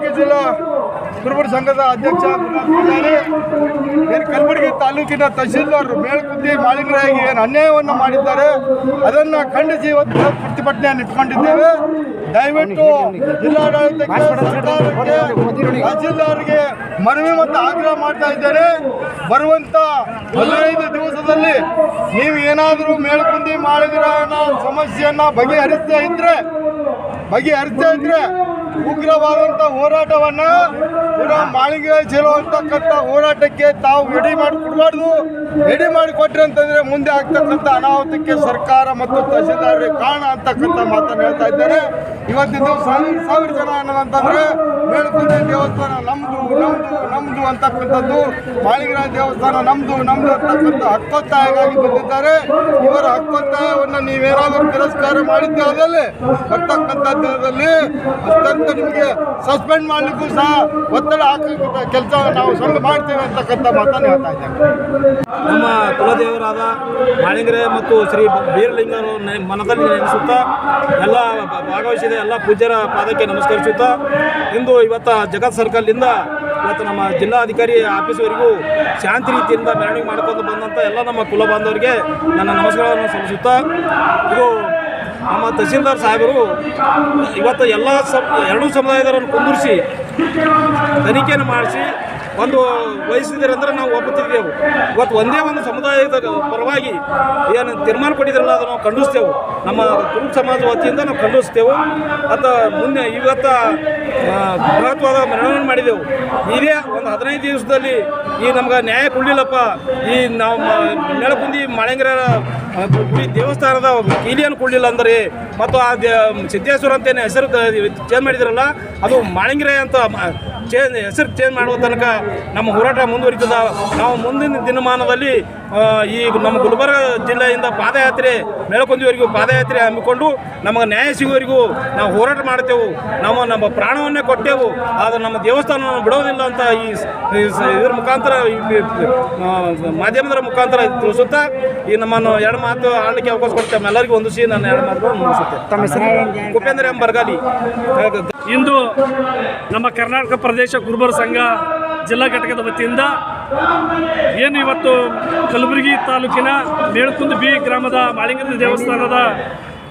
ಕಲಬುರಗಿ ಜಿಲ್ಲಾ ಕುರುಬರ ಸಂಘದ ಅಧ್ಯಕ್ಷ ಏನು ಕಲಬುರಗಿ ತಾಲೂಕಿನ ತಹಶೀಲ್ದಾರ್ ಮೇಲ್ಕುದ್ದಿ ಮಾಳಿಂಗರಾಗಿ ಏನು ಅನ್ಯಾಯವನ್ನು ಮಾಡಿದ್ದಾರೆ, ಅದನ್ನು ಖಂಡಿಸಿ ಇವತ್ತು ಪ್ರತಿಭಟನೆ ಇಟ್ಕೊಂಡಿದ್ದೇವೆ. ದಯವಿಟ್ಟು ಜಿಲ್ಲಾಡಳಿತಕ್ಕೆ ತಹಶೀಲ್ದಾರ್ಗೆ ಮನವಿ ಮತ್ತು ಆಗ್ರಹ ಮಾಡ್ತಾ ಇದ್ದೇನೆ. ಬರುವಂತ ಹದಿನೈದು ದಿವಸದಲ್ಲಿ ನೀವು ಏನಾದರೂ ಮೇಲ್ಕುಂದಿ ಮಾಳಿಗರನ ಸಮಸ್ಯೆಯನ್ನು ಬಗೆಹರಿಸ್ತಾ ಇದ್ರೆ ಬಗೆಹರಿಸ್ತಾ ಇದ್ರೆ ಉಗ್ರವಾದಂಥ ಹೋರಾಟವನ್ನ ಪುನಃ ಮಾಳಿಗೆ ಅಂತಕ್ಕಂಥ ಹೋರಾಟಕ್ಕೆ ತಾವು ರೆಡಿ ಮಾಡಿ ರೆಡಿ ಮಾಡಿ ಕೊಟ್ರಿ ಅಂತಂದ್ರೆ ಮುಂದೆ ಆಗ್ತಕ್ಕಂಥ ಅನಾಹುತಕ್ಕೆ ಸರ್ಕಾರ ಮತ್ತು ತಹಸೀಲ್ದಾರರಿಗೆ ಕಾರಣ ಅಂತಕ್ಕಂಥ ಮಾತನ್ನು ಹೇಳ್ತಾ ಇದ್ದಾರೆ. ಇವತ್ತಿನ ಸಾವಿರ ಜನ ಅನ್ನೋದಂತಂದ್ರೆ ಮೇಲ್ಕುಂದಿ ದೇವಸ್ಥಾನ ನಮ್ದು ನಮ್ದು ನಮ್ದು ಅಂತಕ್ಕಂಥದ್ದು. ಮಾಳಿಗರಾಯ ದೇವಸ್ಥಾನ ನಮ್ದು ನಮ್ದು ಅಂತಕ್ಕಂಥ ಹಕ್ಕೊತ್ತಾಯಗಾಗಿ ಬಂದಿದ್ದಾರೆ. ಇವರ ಹಕ್ಕೊತ್ತಾಯವನ್ನು ನೀವೇನಾದರೂ ತಿರಸ್ಕಾರ ಮಾಡಿದ್ದೆ ಆದಲ್ಲಿ, ಬರ್ತಕ್ಕಂಥ ಅತ್ಯಂತ ನಿಮಗೆ ಸಸ್ಪೆಂಡ್ ಮಾಡಲಿಕ್ಕೂ ಸಹ ಒತ್ತಡ ಹಾಕಲಿಕ್ಕೂ ಕೆಲಸ ನಾವು ಸಂಘ ಮಾಡ್ತೇವೆ ಅಂತಕ್ಕಂಥ ಮಾತನ್ನು ಹೇಳ್ತಾ ಇದ್ದೇವೆ ನಮ್ಮ ಕುಲದೇವರಾದ ಮಾಣಿಂಗ್ರೆ ಮತ್ತು ಶ್ರೀ ಬೀರಲಿಂಗರು ಮನದಲ್ಲಿ ನೆನೆಸುತ್ತಾ ಎಲ್ಲ ಭಾಗವಹಿಸಿದ ಎಲ್ಲ ಪೂಜ್ಯರ ಪಾದಕ್ಕೆ ನಮಸ್ಕರಿಸುತ್ತಾ ಇಂದು ಇವತ್ತು ಜಗತ್ ಸರ್ಕಲ್ನಿಂದ ಇವತ್ತು ನಮ್ಮ ಜಿಲ್ಲಾಧಿಕಾರಿ ಆಫೀಸ್ವರೆಗೂ ಶಾಂತಿ ರೀತಿಯಿಂದ ಮೆರವಣಿಗೆ ಮಾಡ್ಕೊಂಡು ಬಂದಂಥ ಎಲ್ಲ ನಮ್ಮ ಕುಲ ಬಾಂಧವರಿಗೆ ನನ್ನ ನಮಸ್ಕಾರವನ್ನು ಸಲ್ಲಿಸುತ್ತಾ ಇದು ನಮ್ಮ ತಹಸೀಲ್ದಾರ್ ಸಾಹೇಬರು ಇವತ್ತು ಎಲ್ಲ ಸಮ ಎರಡೂ ಸಮುದಾಯದವರನ್ನು ಕುಂದಿರಿಸಿ ತನಿಖೆಯನ್ನು ಮಾಡಿಸಿ ಒಂದು ವಹಿಸಿದಿರಂದ್ರೆ ನಾವು ಒಪ್ಪುತ್ತಿದ್ದೇವೆ ಇವತ್ತು ಒಂದೇ ಒಂದು ಸಮುದಾಯದ ಪರವಾಗಿ ಏನು ತೀರ್ಮಾನ ಕೊಟ್ಟಿದ್ರಲ್ಲ, ಅದನ್ನು ನಾವು ಖಂಡಿಸ್ತೇವೆ. ನಮ್ಮ ಕುರುಬ ಸಮಾಜ ವತಿಯಿಂದ ನಾವು ಖಂಡಿಸ್ತೇವೆ. ಅಂತ ಮುಂದೆ ಇವತ್ತು ಬೃಹತ್ವಾದ ಮೆರವಣಿಗೆ ಮಾಡಿದೆವು. ಇದೇ ಒಂದು ಹದಿನೈದು ದಿವಸದಲ್ಲಿ ಈ ನಮ್ಗೆ ನ್ಯಾಯ ಕೊಡಲಿಲ್ಲಪ್ಪ. ಈ ನಾವು ನೆಲಕುಂದಿ ಮಾಳಂಗರ ಗುಡಿ ದೇವಸ್ಥಾನದ ಕೀಲಿಯನ್ನು ಕೊಡಲಿಲ್ಲ ಅಂದರೆ, ಮತ್ತು ಆ ಸಿದ್ದೇಶ್ವರ ಅಂತೇನು ಹೆಸರು ಚೇಂಜ್ ಮಾಡಿದ್ರಲ್ಲ, ಅದು ಮಾಳಿಂಗರೆ ಅಂತ ಚೇಂಜ್ ಹೆಸರು ಚೇಂಜ್ ಮಾಡುವ ತನಕ ನಮ್ಮ ಹೋರಾಟ ಮುಂದುವರಿತದ. ನಾವು ಮುಂದಿನ ದಿನಮಾನದಲ್ಲಿ ಈ ನಮ್ಮ ಗುಲ್ಬರ್ಗ ಜಿಲ್ಲೆಯಿಂದ ಪಾದಯಾತ್ರೆ ಮೇಳಕೊಂದಿವರೆಗೂ ಪಾದಯಾತ್ರೆ ಹಮ್ಮಿಕೊಂಡು ನಮಗೆ ನ್ಯಾಯ ಸಿಗುವವರೆಗೂ ನಾವು ಹೋರಾಟ ಮಾಡ್ತೇವೆ ನಾವು ನಮ್ಮ ಪ್ರಾಣವನ್ನೇ ಕೊಟ್ಟೆವು. ಆದರೆ ನಮ್ಮ ದೇವಸ್ಥಾನವನ್ನು ಬಿಡೋದಿಲ್ಲ ಅಂತ ಈ ಇದರ ಮುಖಾಂತರ ಮಾಧ್ಯಮದ ಮುಖಾಂತರ ತಿಳಿಸುತ್ತಾ ಈ ನಮ್ಮನ್ನು ಎರಡು ಮಾತು ಆಡಲಿಕ್ಕೆ ಅವಕಾಶ ಕೊಡ್ತೇವೆ. ಎಲ್ಲರಿಗೂ ಒಂದು ಸಿ ನಾನು ಎರಡು ಮಾತುಗಳು ಮುಗಿಸುತ್ತೆ. ಉಪೇಂದ್ರ ಎಂ ಬರ್ಗಾಲಿ. ಇಂದು ನಮ್ಮ ಕರ್ನಾಟಕ ಪ್ರದೇಶ ಕುರುಬರ ಸಂಘ ಜಿಲ್ಲಾ ಘಟಕದ ವತಿಯಿಂದ ಏನು ಇವತ್ತು ಕಲಬುರಗಿ ತಾಲೂಕಿನ ಮೇಳ್ಕುಂದ ಬಿ ಗ್ರಾಮದ ಮಾಳಿಂಗನ ದೇವಸ್ಥಾನದ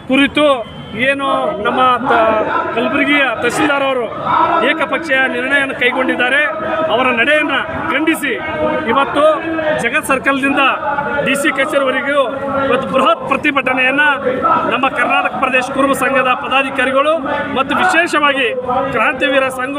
ಕುರಿತು ಏನು ನಮ್ಮ ತ ಕಲಬುರಗಿಯ ತಹಸೀಲ್ದಾರ್ ಅವರು ಏಕಪಕ್ಷೀಯ ನಿರ್ಣಯವನ್ನು ಕೈಗೊಂಡಿದ್ದಾರೆ, ಅವರ ನಡೆಯನ್ನು ಖಂಡಿಸಿ ಇವತ್ತು ಜಗತ್ ಸರ್ಕಲ್ದಿಂದ ಡಿ ಸಿ ಕಚೇರಿವರೆಗೂ ಇವತ್ತು ಬೃಹತ್ ಪ್ರತಿಭಟನೆಯನ್ನು ನಮ್ಮ ಕರ್ನಾಟಕ ಪ್ರದೇಶ ಕುರುಬ ಸಂಘದ ಪದಾಧಿಕಾರಿಗಳು ಮತ್ತು ವಿಶೇಷವಾಗಿ ಕ್ರಾಂತಿವೀರ ಸಂಘ